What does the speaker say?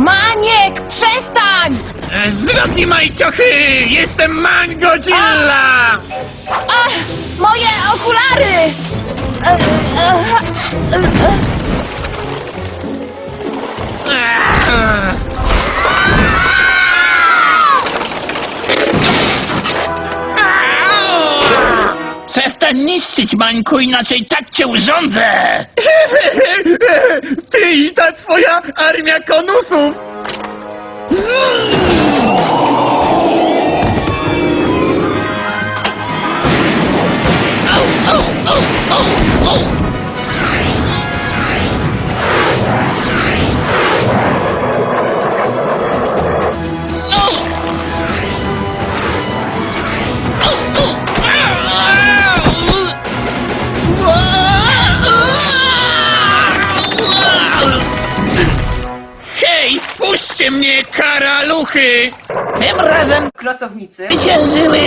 Maniek, przestań! Zwrotnie majciochy! Jestem Mangodzilla! Ach, moje okulary! E, e, e, Przestań niszczyć, Mańku, inaczej tak cię urządzę! Ty i ta twoja armia konusów! Puśćcie mnie, karaluchy! Tym razem Klocownicy. zwyciężyły!